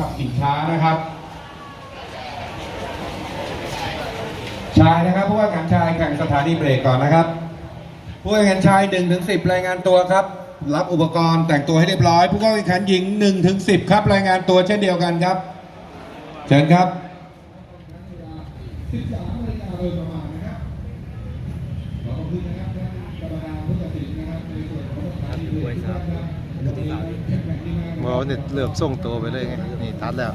ขันช้านะครับ ชายนะครับผู้ว่าการชายแข่งสถานีเบรกก่อนนะครับ ผู้ว่าการชาย1ถึง10รายงานตัวครับ รับอุปกรณ์แต่งตัวให้เรียบร้อย ผู้ว่าการแข่งหญิง1ถึง10ครับรายงานตัวเช่นเดียวกันครับ เชิญครับหมอเนี่ยเลือกส่งตัวไปเลยไงนี่ตัดแล้ว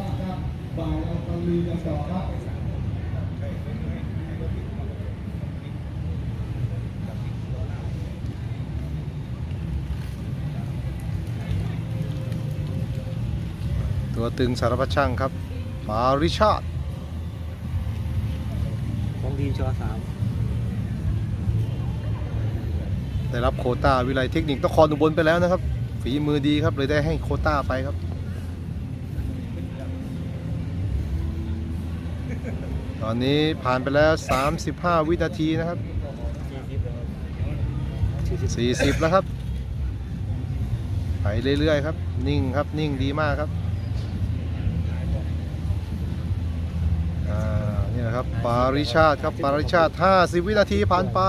ตัวตึงสารพัดช่างครับมาริชาร์ดของทีมชอสามได้รับโควต้าวิไลเทคนิคนครอุบลไปแล้วนะครับ ฝีมือดีครับเลยได้ให้โคต้าไปครับตอนนี้ผ่านไปแล้ว 35 วินาทีนะครับ 40 แล้วครับ ไปเรื่อยๆครับ นิ่งครับนิ่งดีมากครับนี่แหละครับ ปาริชาติครับ ปาริชาติ 50 วินาทีผ่านไป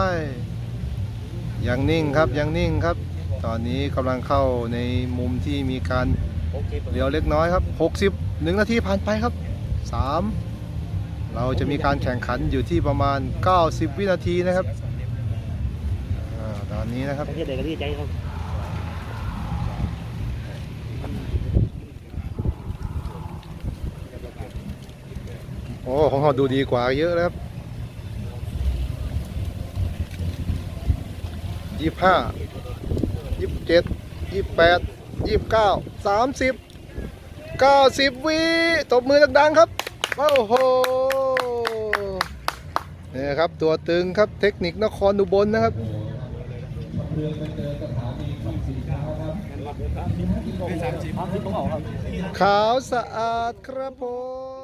ยังนิ่งครับ ยังนิ่งครับ ตอนนี้กำลังเข้าในมุมที่มีการเลี้ยวเล็กน้อยครับ 60 1นาทีผ่านไปครับ 3 เราจะมีการแข่งขันอยู่ที่ประมาณ 90 วินาทีนะครับอ่าตอนนี้นะครับประเทศใดก็ดีใจครับโอ้ของเราดูดีกว่าเยอะแล้วครับยี่ห้ายี่สิบ เจ็ดยี่แปดยี่เก้าสามสิบเก้าสิบวิตบมือดังๆครับ โอ้โหนี่ครับตัวตึงครับเทคนิคนครอุบลนะครับสามสิบต้องออกครับขาวสะอาดครับผม